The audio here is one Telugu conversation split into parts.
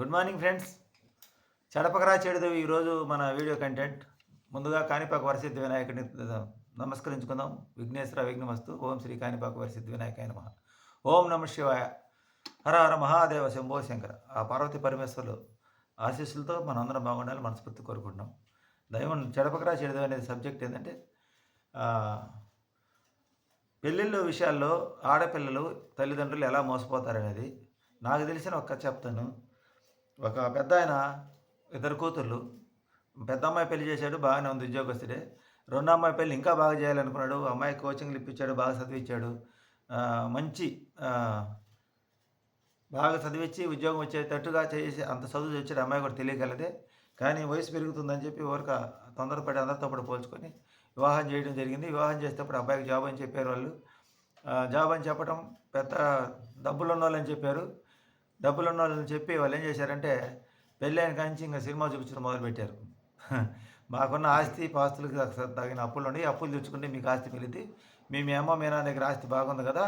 Good morning friends. చెడపకరా చెడుదేవి ఈరోజు మన వీడియో కంటెంట్. ముందుగా కాణిపాక వరసిద్ధి వినాయకుడిని నమస్కరించుకుందాం. విఘ్నేశ్వర విఘ్నమస్తు. ఓం శ్రీ కాణిపాక వరసిద్ధి వినాయకాయ నమ. ఓం నమ శివాయ. హర హర మహాదేవ శంభో శంకర. ఆ పార్వతి పరమేశ్వరులు ఆశీస్సులతో మనందరం బాగుండాలి మనస్ఫూర్తి కోరుకుంటున్నాం. దైవం చెడపకరా చెడుదేవి అనేది సబ్జెక్ట్ ఏంటంటే పెళ్ళిళ్ళు పెళ్ళిళ్ళ విషయాల్లో ఆడపిల్లలు తల్లిదండ్రులు ఎలా మోసపోతారనేది. నాకు తెలిసిన ఒక్క చెప్తాను. ఒక పెద్ద ఆయన ఇద్దరు కూతుర్లు. పెద్ద అమ్మాయి పెళ్ళి చేశాడు బాగానే ఉంది ఉద్యోగస్తుడే. రెండో అమ్మాయి పెళ్ళి ఇంకా బాగా చేయాలనుకున్నాడు. అమ్మాయి కోచింగ్లు ఇప్పించాడు బాగా చదివించాడు మంచి బాగా చదివించి ఉద్యోగం వచ్చేటట్టుగా చేసి అంత చదువు వచ్చాడు అమ్మాయి కూడా తెలియగలదే. కానీ వయసు పెరుగుతుందని చెప్పి ఎవరిక తొందరపడి అందరితో పాటు పోల్చుకొని వివాహం చేయడం జరిగింది. వివాహం చేసేటప్పుడు అబ్బాయికి జాబ్ అని చెప్పారు వాళ్ళు జాబ్ అని చెప్పడం పెద్ద డబ్బులు ఉన్న వాళ్ళని చెప్పారు. డబ్బులు ఉన్న వాళ్ళని చెప్పి వాళ్ళు ఏం చేశారంటే పెళ్ళైన కాంచి ఇంకా సినిమా చూపించడం మొదలుపెట్టారు. మాకున్న ఆస్తి పాస్తులకు తగిన అప్పులు ఉండి అప్పులు తెచ్చుకుంటే మీకు ఆస్తి పెరిగింది మీ మీ అమ్మ మీ నాన్న దగ్గర ఆస్తి బాగుంది కదా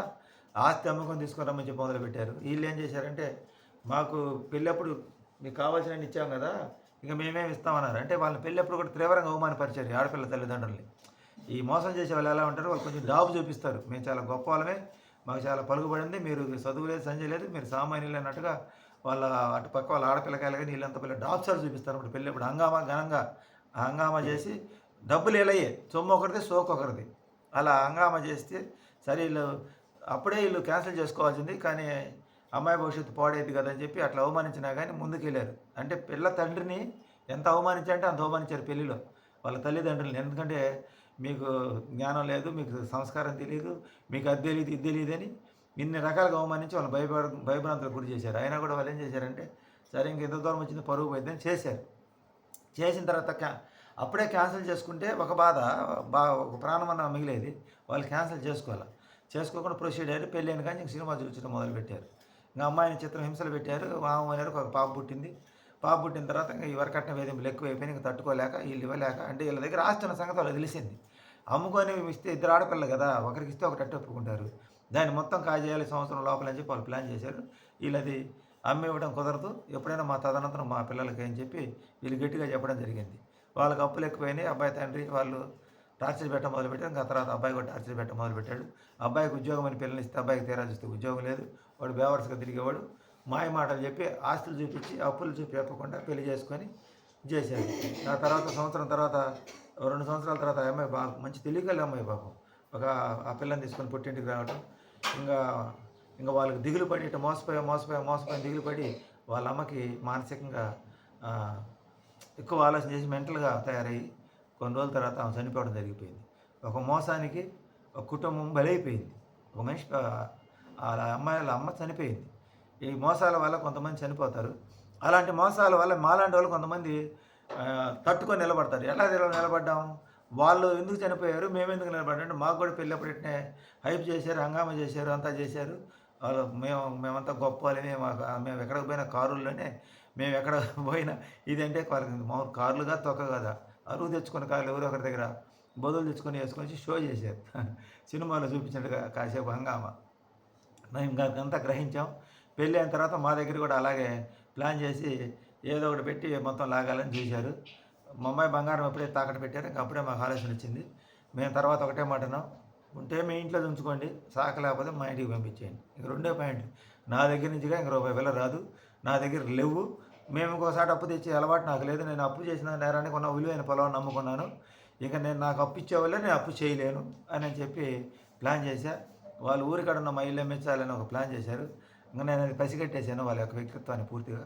ఆస్తి అమ్ముకొని తీసుకురమ్మని చెప్పి మొదలుపెట్టారు. వీళ్ళు ఏం చేశారంటే మాకు పెళ్ళప్పుడు మీకు కావాల్సిన ఇచ్చాం కదా ఇంకా మేమేమి ఇస్తామన్నారు. అంటే వాళ్ళని పెళ్ళప్పుడు కూడా తీవ్రంగా అవమానపరిచారు ఆడపిల్ల తల్లిదండ్రుల్ని. ఈ మోసం చేసే వాళ్ళు ఎలా ఉంటారు వాళ్ళు కొంచెం డాబు చూపిస్తారు. మేము చాలా గొప్ప వాళ్ళమే. మాకు చాలా పలుకుబడింది. మీరు చదువు లేదు సంజయ్ లేదు మీరు సామాన్యులు అన్నట్టుగా వాళ్ళ అటు పక్క వాళ్ళ ఆడపిల్లకాయలు కానీ వీళ్ళంతా పిల్లలు డాబ్సార్ చూపిస్తారు అప్పుడు. పెళ్ళప్పుడు హంగామా ఘనంగా హంగామా చేసి డబ్బులు ఎలయ్యే సొమ్ము ఒకరిది సోకు ఒకరిది. అలా హంగామా చేస్తే సరే వీళ్ళు అప్పుడే వీళ్ళు క్యాన్సిల్ చేసుకోవాల్సింది. కానీ అమ్మాయి భవిష్యత్తు పాడేది కదా అని చెప్పి అట్లా అవమానించినా కానీ ముందుకెళ్ళారు. అంటే పిల్ల తండ్రిని ఎంత అవమానించారంటే అంత అవమానించారు పెళ్ళిలో వాళ్ళ తల్లిదండ్రులను. ఎందుకంటే మీకు జ్ఞానం లేదు మీకు సంస్కారం తెలియదు మీకు అది తెలియదు ఇది తెలియదు అని ఇన్ని రకాలుగా అవమానించి వాళ్ళు భయపడ భయభ్రాంతులకు గురి చేశారు. అయినా కూడా వాళ్ళు ఏం చేశారంటే సరే ఇంక ఎంత దూరం వచ్చింది పరుగు పోయిందని చేశారు. చేసిన తర్వాత క్యా అప్పుడే క్యాన్సిల్ చేసుకుంటే ఒక బాధ బా ఒక ప్రాణం అన్న మిగిలేది. వాళ్ళు క్యాన్సిల్ చేసుకోవాలి? చేసుకోకుండా ప్రొసీడ్ అయ్యారు పెళ్ళైన కానీ ఇంక సినిమా చూపించడం మొదలుపెట్టారు. ఇంకా అమ్మాయిని చిత్రం హింసలు పెట్టారు మామయ్యారు ఒక పాప పుట్టింది. పాప పుట్టిన తర్వాత ఇంకా ఈ వేధింపులు ఎక్కువ అయిపోయినాయి ఇంకా తట్టుకోలేక వీళ్ళు ఇవ్వలేక అంటే వీళ్ళ దగ్గర ఆస్తున్న సంగతి వాళ్ళకి తెలిసింది. అమ్ముకొని ఇస్తే ఇద్దరు ఆడపిల్లలు కదా ఒకరికి ఇస్తే ఒకటి అట్టు ఒప్పుకుంటారు. దాన్ని మొత్తం కాజేయాలి సంవత్సరం లోపల అని చెప్పి వాళ్ళు ప్లాన్ చేశారు. వీళ్ళది అమ్మి ఇవ్వడం కుదరదు. ఎప్పుడైనా మా తదనంతరం మా పిల్లలకి అని చెప్పి వీళ్ళు గట్టిగా చెప్పడం జరిగింది. వాళ్ళకి అప్పులు ఎక్కువైనాయి. అబ్బాయి తండ్రి వాళ్ళు టార్చర్ పెట్ట మొదలుపెట్టారు. ఇంకా తర్వాత అబ్బాయి కూడా టార్చర్ పెట్ట మొదలుపెట్టాడు. అబ్బాయికి ఉద్యోగం అని పిల్లలు ఇస్తే అబ్బాయికి తీరా చూస్తే ఉద్యోగం లేదు. వాడు బేవర్స్గా తిరిగేవాడు. మాయ మాటలు చెప్పి ఆస్తులు చూపించి అప్పులు చూపి చెప్పకుండా పెళ్ళి చేసుకొని చేశారు. ఆ తర్వాత సంవత్సరం తర్వాత రెండు సంవత్సరాల తర్వాత ఆ అమ్మాయి బాగా మంచి తెలియగల అమ్మాయి పాపం. ఒక ఆ పిల్లని తీసుకొని పుట్టింటికి రావటం ఇంకా ఇంకా వాళ్ళకి దిగులు పడి ఇటు మోసపోయా మోసపోయా మోసపోయా దిగులు పడి వాళ్ళ అమ్మకి మానసికంగా ఎక్కువ ఆలోచన చేసి మెంటల్గా తయారయ్యి కొన్ని రోజుల తర్వాత ఆమె చనిపోవడం జరిగిపోయింది. ఒక మోసానికి ఒక కుటుంబం బలైపోయింది. ఒక మనిషి ఆ, వాళ్ళ అమ్మాయి వాళ్ళ అమ్మ చనిపోయింది. ఈ మోసాల వల్ల కొంతమంది చనిపోతారు. అలాంటి మోసాల వల్ల మాలాంటి వాళ్ళు కొంతమంది తట్టుకొని నిలబడతారు. ఎలా నిల- నిలబడ్డాం? వాళ్ళు ఎందుకు చనిపోయారు? మేము ఎందుకు నిలబడ్డాం? మాకు కూడా పెళ్ళప్పుడు ఇట్నే హైప్ చేశారు హంగామా చేశారు అంతా చేశారు. వాళ్ళు మేము మేమంతా గొప్ప వాళ్ళని మాకు మేము ఎక్కడికి పోయినా కారుల్లోనే మేము ఎక్కడ పోయినా ఇదంటే వాళ్ళకి మామూలు కార్లుగా తొక్క కదా. అరువు తెచ్చుకున్న కార్లు ఎవరో ఒకరి దగ్గర బదులు తెచ్చుకొని వేసుకొని షో చేశారు. సినిమాలో చూపించినట్టుగా కాసేపు హంగామా. మేము అంతా గ్రహించాం. పెళ్ళి అయిన తర్వాత మా దగ్గర కూడా అలాగే ప్లాన్ చేసి ఏదో ఒకటి పెట్టి మొత్తం లాగాలని చూశారు. మా అమ్మాయి బంగారం ఎప్పుడే తాకట్టు పెట్టారు ఇంకా అప్పుడే మాకు ఆలోచన వచ్చింది. మేము తర్వాత ఒకటే మాట ఉంటే మీ ఇంట్లో ఉంచుకోండి సాక లేకపోతే మా ఇంటికి పంపించేయండి. ఇంక రెండే పాయింట్ నా దగ్గర నుంచిగా ఇంక రూపాయి వేల రాదు. నా దగ్గర లేవు. మేము ఇంకోసారి అప్పు తెచ్చే అలవాటు నాకు లేదు. నేను అప్పు చేసిన నేరానికి ఉన్న విలువైన పొలం నమ్ముకున్నాను ఇక నేను నాకు అప్పు ఇచ్చే నేను అప్పు చేయలేను అని చెప్పి ప్లాన్ చేశా. వాళ్ళు ఊరికాడ ఉన్న మా ఇల్లు అమ్మించాలని ఒక ప్లాన్ చేశారు. ఇంకా నేను అది పసిగట్టేశాను వాళ్ళ యొక్క వ్యక్తిత్వాన్ని పూర్తిగా.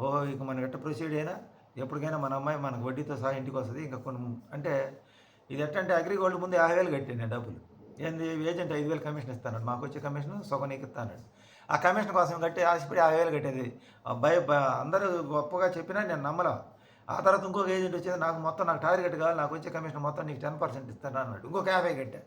ఓ ఇక మనం ఎట్ట ప్రొసీడ్ అయినా ఎప్పటికైనా మన అమ్మాయి మనకు వడ్డీతో సహా ఇంటికి వస్తుంది. ఇంకా కొన్ని అంటే ఇది ఎట్టంటే అగ్రిగోల్డ్ ముందు యాభై వేలు కట్టాను నేను డబ్బులు. ఏంది ఏజెంట్ ఐదు వేలు కమిషన్ ఇస్తాను మాకు వచ్చే కమిషన్ సగం ఇస్తాను ఆ కమిషన్ కోసం కట్టి ఆశపడి యాభై వేలు కట్టేది. భయ అందరూ గొప్పగా చెప్పినా నేను నమ్మలా. ఆ తర్వాత ఇంకొక ఏజెంట్ వచ్చేది నాకు మొత్తం నాకు టార్గెట్ కావాలి నాకు వచ్చే కమిషన్ మొత్తం నీకు టెన్ పర్సెంట్ ఇస్తాను అన్నాడు. ఇంకొక యాభై కట్టా.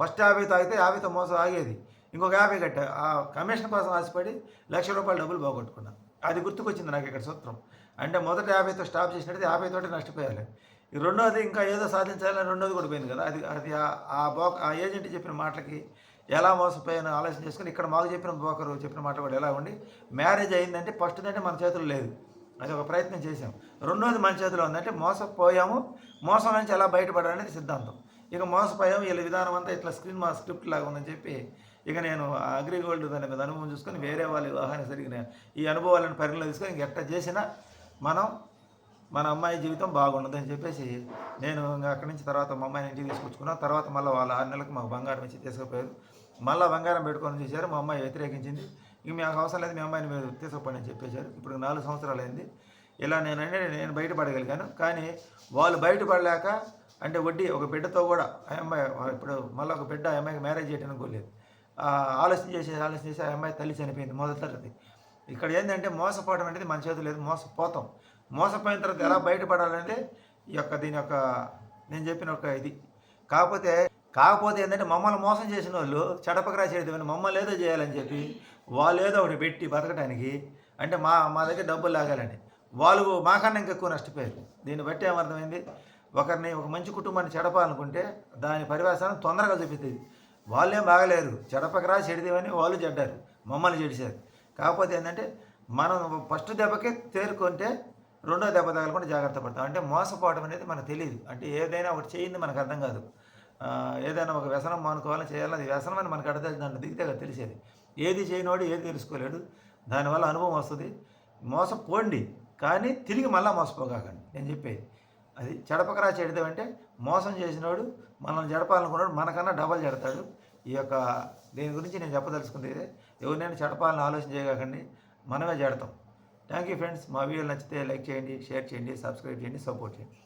ఫస్ట్ యాభైతో అయితే యాభైతో మోసం ఆగేది. ఇంకొక యాభై కట్టా. ఆ కమిషన్ కోసం ఆశపడి లక్ష రూపాయలు డబ్బులు పోగొట్టుకున్నాను అది గుర్తుకొచ్చింది నాకు ఇక్కడ సూత్రం. అంటే మొదట యాభైతో స్టాప్ చేసినట్టు యాభై తోటి నష్టపోయాలి. ఈ రెండోది ఇంకా ఏదో సాధించాలని రెండోది కూడా పోయింది కదా. అది అది ఆ- బోక ఆ ఏజెంట్ చెప్పిన మాటలకి ఎలా మోసపోయానో ఆలోచన చేసుకుని ఇక్కడ మాకు చెప్పిన బ్రోకరు చెప్పిన మాట కూడా ఎలా ఉండి మ్యారేజ్ అయిందంటే ఫస్ట్ అంటే మన చేతుల్లో లేదు. అది ఒక ప్రయత్నం చేసాం రెండోది మన చేతిలో ఉందంటే మోసపోయాము. మోసం నుంచి ఎలా బయటపడాలనేది సిద్ధాంతం. ఇక మోసపోయాము. వీళ్ళ విధానం అంతా ఇట్లా స్క్రీన్ మా స్క్రిప్ట్ లాగా ఉందని చెప్పి ఇక నేను అగ్రిగోల్డ్ దాని మీద అనుభవం చూసుకొని వేరే వాళ్ళ వివాహానికి జరిగిన ఈ అనుభవాలను పరిగణలో తీసుకొని ఇంక ఎట్ట చేసినా మనం మన అమ్మాయి జీవితం బాగుండదని చెప్పేసి నేను ఇంకా అక్కడి నుంచి తర్వాత మా అమ్మాయిని ఇంటికి తీసుకొచ్చుకున్నా. తర్వాత మళ్ళీ వాళ్ళ ఆరు నెలలకు మాకు బంగారం ఇచ్చి తీసుకుపోయారు. మళ్ళీ బంగారం పెట్టుకొని చూశారు. మా అమ్మాయి వ్యతిరేకించింది. ఇంక మీకు అవసరం లేదు మీ అమ్మాయిని మీరు తీసుకుపోండి అని చెప్పేశారు. ఇప్పుడు నాలుగు సంవత్సరాలు అయింది. ఇలా నేను అంటే నేను బయటపడగలిగాను. కానీ వాళ్ళు బయటపడలేక అంటే వడ్డీ ఒక బిడ్డతో కూడా ఆ అమ్మాయి ఇప్పుడు మళ్ళీ ఒక బిడ్డ ఆ అమ్మాయికి మ్యారేజ్ చేయడానికి లేదు. ఆలోచన చేసి ఆలోచన చేసి ఆ అమ్మాయి తల్లి చనిపోయింది మొదటిది ఇక్కడ ఏంటంటే మోసపోవడం అనేది మన చేతి లేదు మోసపోతాం. మోసపోయిన తర్వాత ఎలా బయటపడాలంటే ఈ యొక్క దీని యొక్క నేను చెప్పిన ఒక ఇది. కాకపోతే కాకపోతే ఏంటంటే మమ్మల్ని మోసం చేసిన వాళ్ళు చెడపకరా చేయడం మమ్మల్ని ఏదో చేయాలని చెప్పి వాళ్ళు ఏదో ఒకటి పెట్టి బతకడానికి అంటే మా మా దగ్గర డబ్బులు లాగాలని వాళ్ళు మాకన్నా ఇంకా ఎక్కువ నష్టపోయారు. దీన్ని బట్టి ఏమర్థమైంది? ఒకరిని ఒక మంచి కుటుంబాన్ని చెడపాలనుకుంటే దాని పరివాసాన్ని తొందరగా చూపిస్తుంది వాళ్ళేం బాగలేరు. చెడపకరా చెడిదేమని వాళ్ళు చెడ్డారు. మమ్మల్ని చెడిశారు. కాకపోతే ఏంటంటే మనం ఫస్ట్ దెబ్బకి తేరుకుంటే రెండో దెబ్బ తగలకుండా జాగ్రత్త పడతాం. అంటే మోసపోవడం అనేది మనకు తెలియదు అంటే ఏదైనా ఒకటి చేయింది మనకు అర్థం కాదు. ఏదైనా ఒక వ్యసనం మానుకోవాలని చేయాలని అది వ్యసనం అని మనకు అర్థం దాంట్లో దిగితే కదా తెలిసేది. ఏది చేయనోడు ఏది తెలుసుకోలేడు. దానివల్ల అనుభవం వస్తుంది. మోసపోండి. కానీ తిరిగి మళ్ళీ మోసపోగాకండి. నేను చెప్పేది. అది చెడపకరా చేయడం అంటే మోసం చేసినవాడు మనల్ని జడపాలనుకున్నాడు మనకన్నా డబల్ జడతాడు. ఈ యొక్క దీని గురించి నేను చెప్పదలుచుకుంది ఎవరినైనా చెడపాలని ఆలోచన చేయకండి మనమే జడతాం. థ్యాంక్ యూ ఫ్రెండ్స్ మా వీడియోలు నచ్చితే లైక్ చేయండి షేర్ చేయండి సబ్స్క్రైబ్ చేయండి సపోర్ట్ చేయండి.